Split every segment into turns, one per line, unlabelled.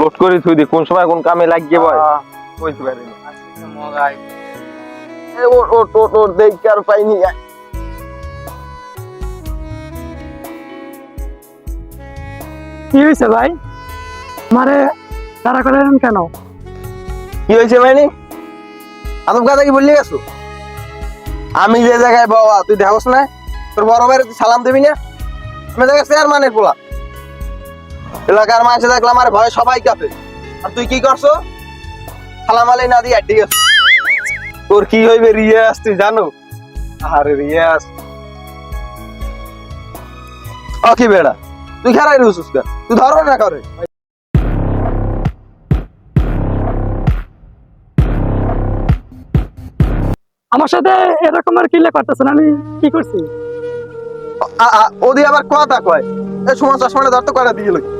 Load করে থুই দি কোন সময় কোন কামে লাগিয়ে বয়। কইতে পারি না
মগাই।
এ ওট ওট ওট ওট দেখ আর পাইনি।
কি হয়েছে ভাই? মারে তারা করলেন কেন?
কি হয়েছে মানে আদম কথা কি বললি গেছো? আমি যে জায়গায় বাবা তুই দেখোস না? তোর বড় ভাইয়ের তুই সালাম দিবি না? আমি জায়গায় চেয়ারম্যানের পোলা। এলাকার মাঝে দেখলাম আমার ভয় সবাই কাঁপে। আর তুই কি করছ? সালাম আলাই না দিয়ে ঠিক আছে তোর কি হইবে রিয়াজ তুই জানো? আরে রিয়াজ। ও কি বেড়া? তুই খেলাই রুসুস তুই ধরো না করে।
আমার সাথে এরকমের কিলে করতেছেন? আমি কি করছি?
আ- ওদি আবার কথা কয়। এ সময় চশমাটা ধরতে কয়টা দিয়ে লই।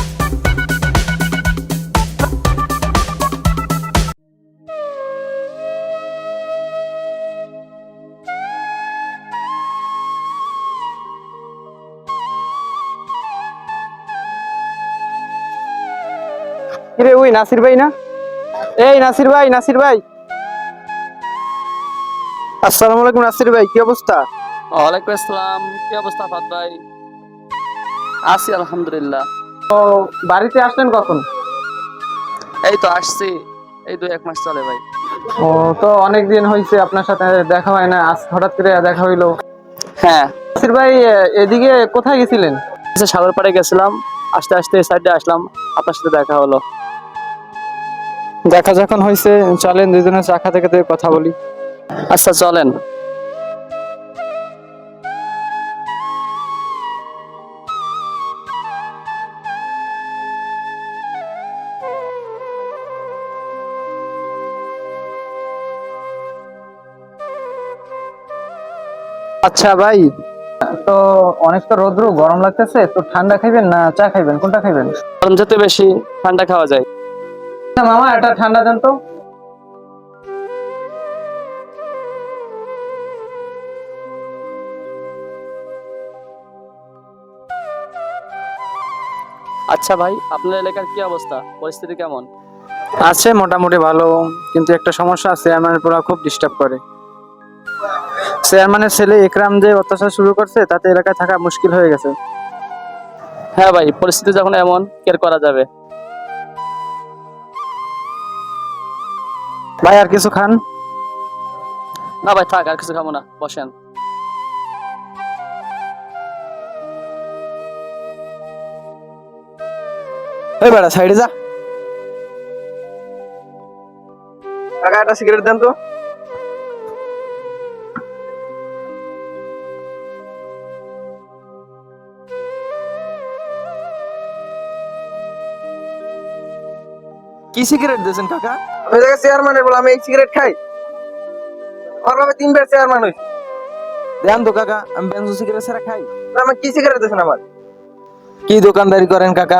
কিরে ওই নাসির ভাই না? এই নাসির ভাই নাসির ভাই। আসসালামু আলাইকুম নাসির ভাই কি অবস্থা?
ওয়ালাইকুম আসসালাম কি অবস্থা ফাত ভাই? আছি আলহামদুলিল্লাহ।
তো বাড়িতে আসলেন কখন?
এই তো আসছি এই দু এক মাস চলে ভাই।
ও তো অনেক দিন হয়েছে আপনার সাথে দেখা হয় না আজ হঠাৎ করে দেখা হইল।
হ্যাঁ।
নাসির ভাই এদিকে কোথায় গেছিলেন?
আচ্ছা সাগর পাড়ে গেছিলাম আস্তে আস্তে সাইডে আসলাম আপনার সাথে দেখা হলো।
দেখা যখন হয়েছে চলেন দুজনে চা খাতে খেতে কথা বলি।
আচ্ছা চলেন।
আচ্ছা ভাই তো অনেক তো রোদ্র গরম লাগতেছে তো ঠান্ডা খাইবেন না চা খাইবেন? কোনটা খাইবেন?
গরম যেতে বেশি ঠান্ডা খাওয়া যায়।
আচ্ছা মামা এটা ঠান্ডা দেন তো।
আচ্ছা ভাই আপনার এলাকার কি অবস্থা? পরিস্থিতি কেমন?
আছে মোটামুটি ভালো। কিন্তু একটা সমস্যা আছে চেয়ারম্যানের পুরা খুব ডিস্টার্ব করে। চেয়ারম্যানের ছেলে একরাম যে অত্যাচার শুরু করছে তাতে এলাকায় থাকা মুশকিল হয়ে গেছে।
হ্যাঁ ভাই পরিস্থিতি যখন এমন কেয়ার করা যাবে?
ভাই আর কিছু খান?
না ভাই থাক আর কিছু খাব না বসেন।
এই বেড়া সাইডে যা। কাকা একটা সিগারেট দেন তো। কি সিগারেট দিয়েছেন কাকা? আমি দেখে চেয়ারম্যানের বলে আমি এই সিগারেট খাই। আমার বাবা তিনবার চেয়ারম্যান হয়েছে। দেন তো কাকা আমি বেঞ্জো সিগারেট ছাড়া খাই। আমি কি সিগারেট দিয়েছেন আমার? কি দোকানদারি করেন কাকা?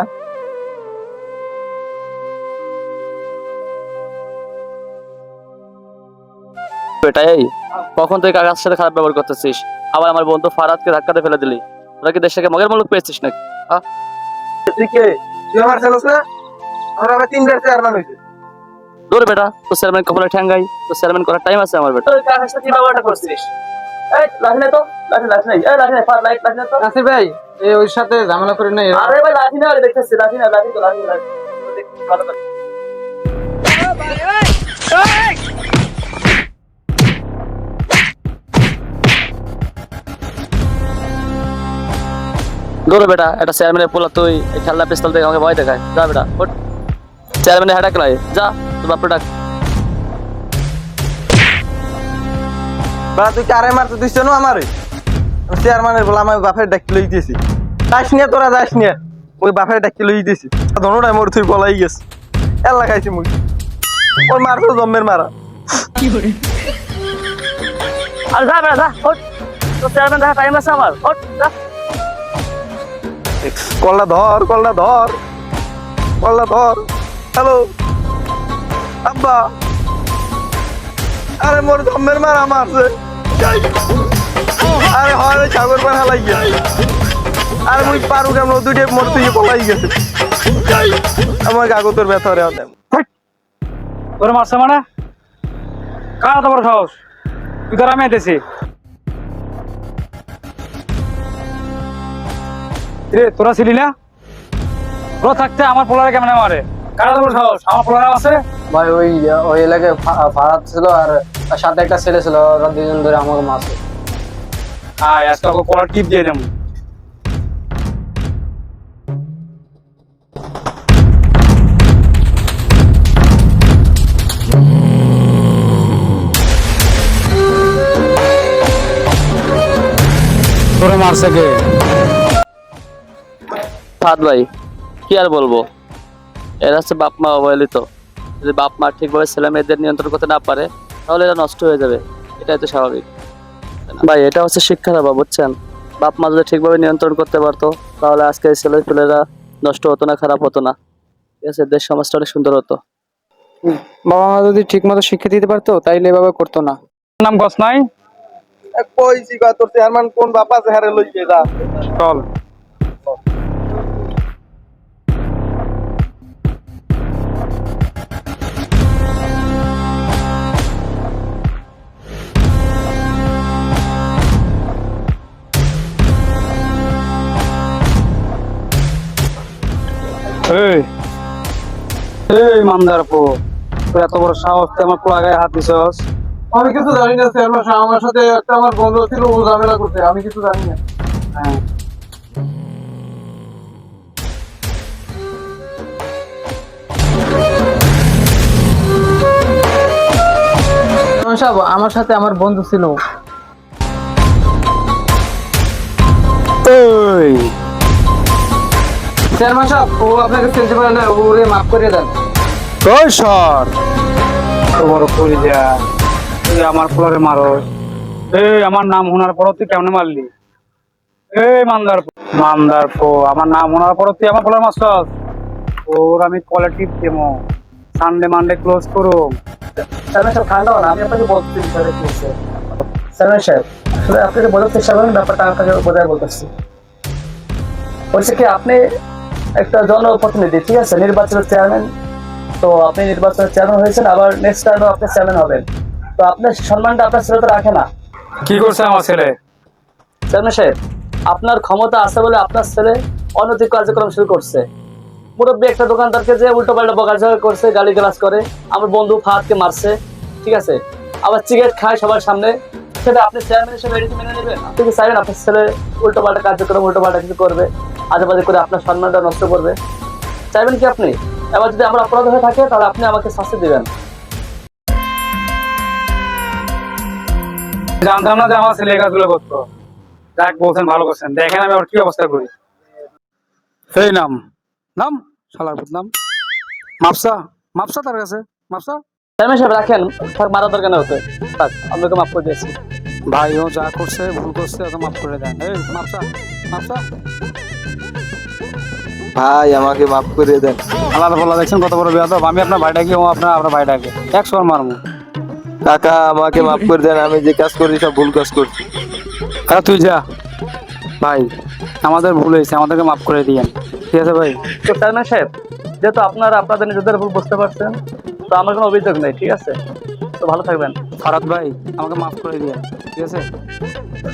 বেটা এই কখন তুই কাকার সাথে খারাপ ব্যবহার করতেছিস? আবার আমার বন্ধু ফারাদকে ধাক্কাতে ফেলে দিলি। তোরা কি দেশ থেকে মগের মুলুক পেয়েছিস নাকি?
তুই কে? তুই আমার না আমার তিনবার চেয়ারম্যান হয়েছে।
দূর বেটা তো চেয়ারম্যান কপালে ঠ্যাঙ্গাই তো চেয়ারম্যান করার টাইম আছে আমার বেটা। তুই কি ব্যবহারটা করছিস? এই লাঠি তো লাঠি লাঠি নাই এই লাঠি নাই ফার লাইট লাঠি তো।
নাসির ভাই এই ওর সাথে ঝামেলা করে নাই।
আরে ভাই লাঠি না দেখতেছি লাঠি না লাঠি তো লাঠি লাঠি ভালো বেটা এটা চেয়ারম্যানের পোলা তুই এই খেলনা পিস্তল থেকে আমাকে ভয় দেখায়। যা বেটা চেয়ারম্যানের হেডাক লাই যা। বাপরে ডাক
বাবা তুই কারে মারতে দিচ্ছ না আমারে? চেয়ারম্যানের বলে আমার বাপের ডাকি লই দিয়েছি যাস নিয়ে তোরা যাস নিয়ে ওই বাপের ডাকি লই দিয়েছি ধনোটাই মোর তুই বলাই গেছে। এল্লা খাইছি মুই। ওর মার তো জম্মের মারা।
আর যা বেটা যা ওঠ। তোর চেয়ারম্যান দেখা টাইম আছে আমার। ওঠ যা।
কল্লা ধর কল্লা ধর। কল্লা ধর। হ্যালো। আব্বা। আরে, মোর আরে, হয় হালাই গিয়া মুই পারু কেমন? মোর তুই পলাই গেছে। আমার ব্যথা রে
মারছে মানে? কার বড় সাহস? তুই তোর আমি এতেছি রে, তোরা ছিলি না? তোরা থাকতে আমার পোলারে কেমনে মারে? কার এত সাহস আমার পোলারে আছে?
ভাই ওই ওই এলাকায় ভাড়া ছিল আর তার সাথে একটা ছেলে ছিল ওরা দুজন ধরে আমাকে মারছে।
আয় আজকে ওকে পোলার টিপ দিয়ে দেবো। তোরে মারছে কে?
ফাদ ভাই কি আর বলব? এরা হচ্ছে বাপ মা অবহেলিত। যদি বাপ মা ঠিকভাবে ছেলে মেয়েদের নিয়ন্ত্রণ করতে না পারে তাহলে এরা নষ্ট হয়ে যাবে। এটাই তো স্বাভাবিক। ভাই এটা হচ্ছে শিক্ষা দেওয়া বুঝছেন? বাপ মা যদি ঠিকভাবে নিয়ন্ত্রণ করতে পারতো তাহলে আজকে ছেলে পেলেরা নষ্ট হতো না খারাপ হতো না। ঠিক আছে দেশ সমাজটা অনেক সুন্দর হতো।
বাবা মা যদি ঠিক মতো শিক্ষা দিতে পারতো তাইলে এভাবে করতো না।
নাম গছ নাই?
কইছি কয় তোর চেয়ারম্যান কোন বাপা চেহারে লই গিয়ে যা
চল। এই। এই মান্দার তোর এত বড় সাহস তুই আমার পোলা গায়ে হাত দিছস।
আমি কিছু জানি না চেয়ারম্যান সাহেব আমার সাথে একটা আমার বন্ধু ছিল ও ঝামেলা করছে আমি কিছু জানি না।
হ্যাঁ।
সাহেব আমার সাথে আমার বন্ধু ছিল।
ওই
চেয়ারম্যান সাহেব ও আপনাকে চিনতে পারে না ওরে মাফ করে দেন।
ওই সর? বড় করি যা। তুই আমার পোলারে মারো। এই আমার নাম শোনার পর তুই কেমনে মারলি? এই মান্দার মান্দার পো আমার নাম শোনার পর তুই আমার পোলার মারছস? ওর আমি কলে টিপ দেবো। সানডে মানডে ক্লোজ করো
চেয়ারম্যান সাহেব ঠান্ডা হন আমি আপনাকে বলতে চেয়ারম্যান সাহেব আসলে আপনাকে বোঝার চেষ্টা করেন ব্যাপারটা আপনাকে বোঝায় বলতেছি। বলছে কি আপনি একটা জনপ্রতিনিধি ঠিক আছে? নির্বাচনের চেয়ারম্যান তো আপনি নির্বাচনের চেয়ারম্যান হয়েছেন আবার নেক্সট টাইমও আপনি চেয়ারম্যান হবেন। তো আপনার সম্মানটা আপনার ছেলে তো রাখে না।
কি করছে আমার ছেলে?
চেয়ারম্যান সাহেব আপনার ক্ষমতা আছে বলে আপনার ছেলে অনৈতিক কার্যক্রম শুরু করছে। মুরব্বী একটা দোকানদারকে যে উল্টো পাল্টা বকাঝকা করছে গালি গালাজ করে আমার বন্ধু ফাহাদকে মারছে ঠিক আছে? আবার সিগারেট খায় সবার সামনে সেটা আপনি চেয়ারম্যান হিসেবে এটি মেনে নেবেন? আপনার ছেলে উল্টো পাল্টা কার্যক্রম উল্টো পাল্টা কিছু করবে, আজেবাজে করে আপনার সম্মানটা নষ্ট করবে? চাইবেন কি আপনি? এবার যদি আমার অপরাধ হয়ে থাকে, তাহলে আপনি আমাকে শাস্তি দিবেন।
জানতাম না যে আমার ছেলে করতো। যাক, বলছেন ভালো করছেন। দেখেন আমি আবার কি অবস্থা করি। এই নাম। নাম? শালার নাম? মাপসা? মাপসা তার কাছে? মাপসা?
চেয়ারম্যান সাহেব রাখেন। থাক মারা দরকার না হতে থাক আপনাকে মাফ করে দিয়েছি।
ভাই ও যা করছে ভুল করছে ওকে মাফ করে দেন। এই
ভাই আমাকে মাফ করে দেন।
আলাদা বলা দেখছেন কত বড় বেয়াদব। আমি আপনার ভাইটাকে ও আপনার আপনার ভাইটাকে। একশো মারমু
কাকা আমাকে মাফ করে দেন আমি যে কাজ করি সব ভুল কাজ করছি।
কাকা তুই যা। ভাই আমাদের ভুল হয়েছে আমাদেরকে মাফ করে দিয়েন। ঠিক আছে ভাই?
তো চেয়ারম্যান সাহেব যেহেতু আপনারা আপনাদের নিজেদের ভুল বুঝতে পারছেন তো আমার কোনো অভিযোগ নেই ঠিক আছে? তো ভালো থাকবেন।
ফারাদ ভাই আমাকে মাফ করে দিয়ে ঠিক আছে?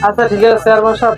আচ্ছা ঠিক আছে চেয়ারম্যান সাহেব।